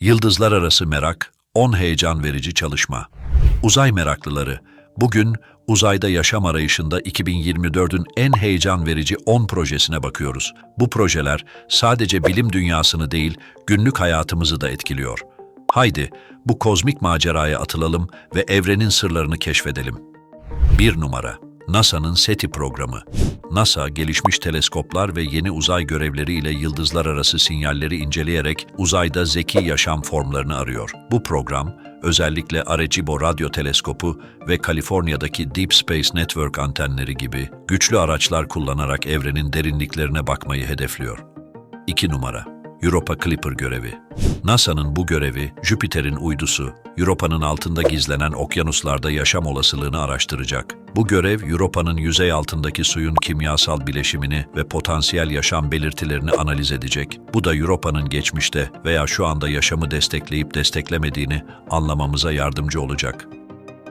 Yıldızlar arası merak, 10 heyecan verici çalışma. Uzay meraklıları, bugün uzayda yaşam arayışında 2024'ün en heyecan verici 10 projesine bakıyoruz. Bu projeler sadece bilim dünyasını değil, günlük hayatımızı da etkiliyor. Haydi bu kozmik maceraya atılalım ve evrenin sırlarını keşfedelim. 1 numara NASA'nın SETI programı. NASA, gelişmiş teleskoplar ve yeni uzay görevleriyle yıldızlar arası sinyalleri inceleyerek uzayda zeki yaşam formlarını arıyor. Bu program, özellikle Arecibo radyo teleskopu ve Kaliforniya'daki Deep Space Network antenleri gibi güçlü araçlar kullanarak evrenin derinliklerine bakmayı hedefliyor. 2 numara Europa Clipper görevi. NASA'nın bu görevi, Jüpiter'in uydusu, Europa'nın altında gizlenen okyanuslarda yaşam olasılığını araştıracak. Bu görev, Europa'nın yüzey altındaki suyun kimyasal bileşimini ve potansiyel yaşam belirtilerini analiz edecek. Bu da Europa'nın geçmişte veya şu anda yaşamı destekleyip desteklemediğini anlamamıza yardımcı olacak.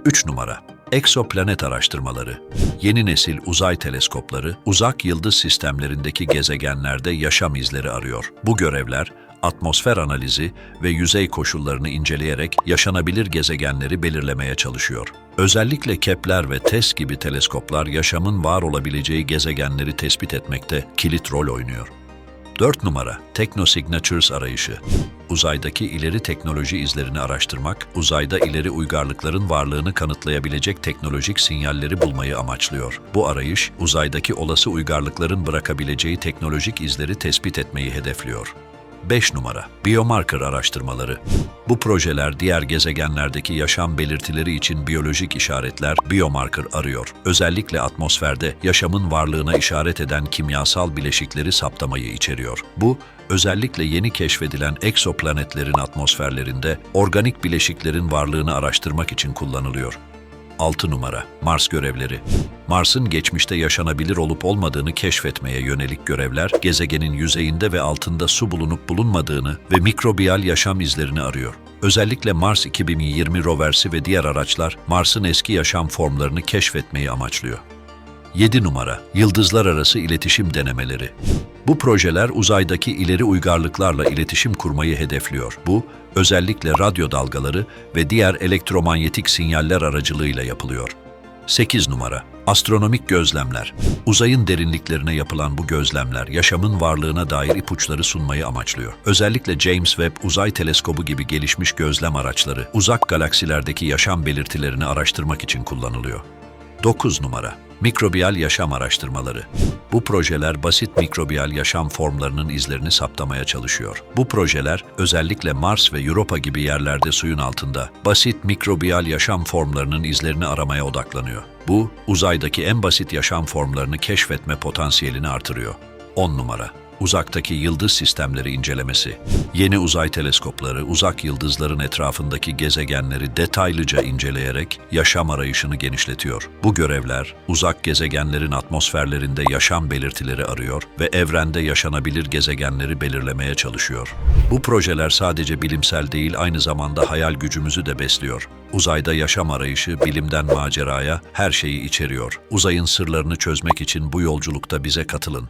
3 numara Eksoplanet araştırmaları. Yeni nesil uzay teleskopları uzak yıldız sistemlerindeki gezegenlerde yaşam izleri arıyor. Bu görevler atmosfer analizi ve yüzey koşullarını inceleyerek yaşanabilir gezegenleri belirlemeye çalışıyor. Özellikle Kepler ve TESS gibi teleskoplar yaşamın var olabileceği gezegenleri tespit etmekte kilit rol oynuyor. 4 numara Technosignatures arayışı. Uzaydaki ileri teknoloji izlerini araştırmak, uzayda ileri uygarlıkların varlığını kanıtlayabilecek teknolojik sinyalleri bulmayı amaçlıyor. Bu arayış, uzaydaki olası uygarlıkların bırakabileceği teknolojik izleri tespit etmeyi hedefliyor. 5 numara Biomarker araştırmaları. Bu projeler diğer gezegenlerdeki yaşam belirtileri için biyolojik işaretler biomarker arıyor. Özellikle atmosferde yaşamın varlığına işaret eden kimyasal bileşikleri saptamayı içeriyor. Bu özellikle yeni keşfedilen eksoplanetlerin atmosferlerinde organik bileşiklerin varlığını araştırmak için kullanılıyor. 6 numara Mars görevleri. Mars'ın geçmişte yaşanabilir olup olmadığını keşfetmeye yönelik görevler, gezegenin yüzeyinde ve altında su bulunup bulunmadığını ve mikrobiyal yaşam izlerini arıyor. Özellikle Mars 2020 roversi ve diğer araçlar Mars'ın eski yaşam formlarını keşfetmeyi amaçlıyor. 7 numara Yıldızlar arası iletişim denemeleri. Bu projeler uzaydaki ileri uygarlıklarla iletişim kurmayı hedefliyor. Bu, özellikle radyo dalgaları ve diğer elektromanyetik sinyaller aracılığıyla yapılıyor. 8 numara Astronomik gözlemler. Uzayın derinliklerine yapılan bu gözlemler yaşamın varlığına dair ipuçları sunmayı amaçlıyor. Özellikle James Webb Uzay Teleskobu gibi gelişmiş gözlem araçları uzak galaksilerdeki yaşam belirtilerini araştırmak için kullanılıyor. 9 numara Mikrobiyal yaşam araştırmaları. Bu projeler basit mikrobiyal yaşam formlarının izlerini saptamaya çalışıyor. Bu projeler özellikle Mars ve Europa gibi yerlerde suyun altında basit mikrobiyal yaşam formlarının izlerini aramaya odaklanıyor. Bu, uzaydaki en basit yaşam formlarını keşfetme potansiyelini artırıyor. 10 numara uzaktaki yıldız sistemleri incelemesi. Yeni uzay teleskopları uzak yıldızların etrafındaki gezegenleri detaylıca inceleyerek yaşam arayışını genişletiyor. Bu görevler uzak gezegenlerin atmosferlerinde yaşam belirtileri arıyor ve evrende yaşanabilir gezegenleri belirlemeye çalışıyor. Bu projeler sadece bilimsel değil aynı zamanda hayal gücümüzü de besliyor. Uzayda yaşam arayışı bilimden maceraya her şeyi içeriyor. Uzayın sırlarını çözmek için bu yolculukta bize katılın.